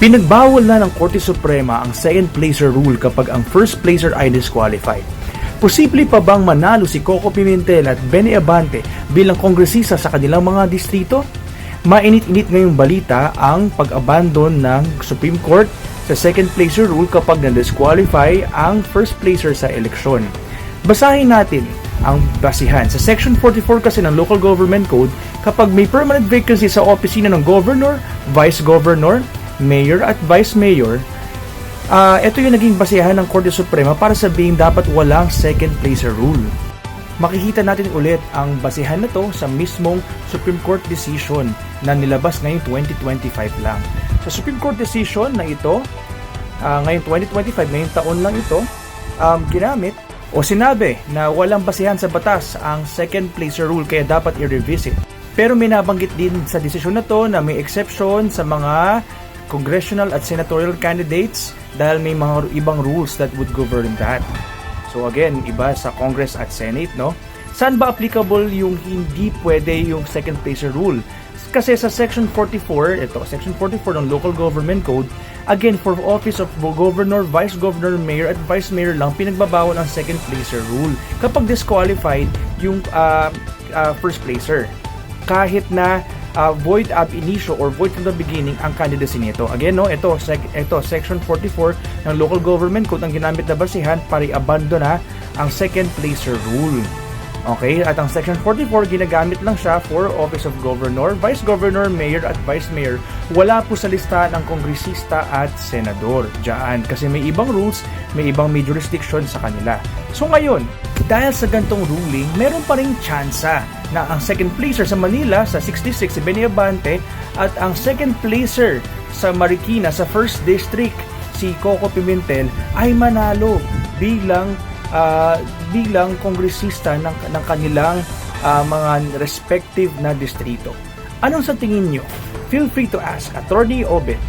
Pinagbawal na ng Korte Suprema ang second placer rule kapag ang first placer ay disqualified. Posible pa bang manalo si Coco Pimentel at Benny Abante bilang kongresista sa kanilang mga distrito? Mainit-init ngayong balita ang pag-abandon ng Supreme Court sa second placer rule kapag na-disqualify ang first placer sa eleksyon. Basahin natin ang basihan. Sa Section 44 kasi ng Local Government Code, kapag may permanent vacancy sa opisina ng Governor, Vice Governor, Mayor at Vice Mayor, ah ito yung naging basihan ng Korte Suprema para sabihin dapat walang second placer rule. Makikita natin ulit ang basihan na to sa mismong Supreme Court decision na nilabas ngayong 2025 lang. Sa Supreme Court decision na ito, ah, ngayong 2025, ngayong taon lang ito, um, ginamit o sinabi na walang basihan sa batas ang second placer rule kaya dapat i-revisit. Pero may nabanggit din sa desisyon na to na may exception sa mga congressional at senatorial candidates dahil may mga ibang rules that would govern that. So again, iba sa Congress at Senate, no? Saan ba applicable yung hindi pwede yung second placer rule? Kasi sa Section 44, ito, Section 44 ng Local Government Code, again, for office of Governor, Vice Governor, Mayor, at Vice Mayor lang, pinagbabawal ang second placer rule. Kapag disqualified yung ah, ah, first placer, kahit na ah, void ab initio or void from the beginning ang candidacy nito. Again, no, ito, sec, ito, Section 44 ng Local Government Code ang ginamit na basihan para i-abandon na ang second placer rule. Okay, at ang Section 44 ginagamit lang siya for Office of Governor, Vice Governor, Mayor at Vice Mayor. Wala po sa listahan ng kongresista at senador diyan kasi may ibang rules, may ibang may jurisdiction sa kanila. So ngayon, dahil sa gantong ruling, meron pa ring tsansa na ang second placer sa Manila sa 66 si Benny Abante at ang second placer sa Marikina sa first district si Coco Pimentel ay manalo bilang ah, bilang kongresista ng, ng kanilang ah, mga respective na distrito. Anong sa tingin nyo? Feel free to ask Attorney Obet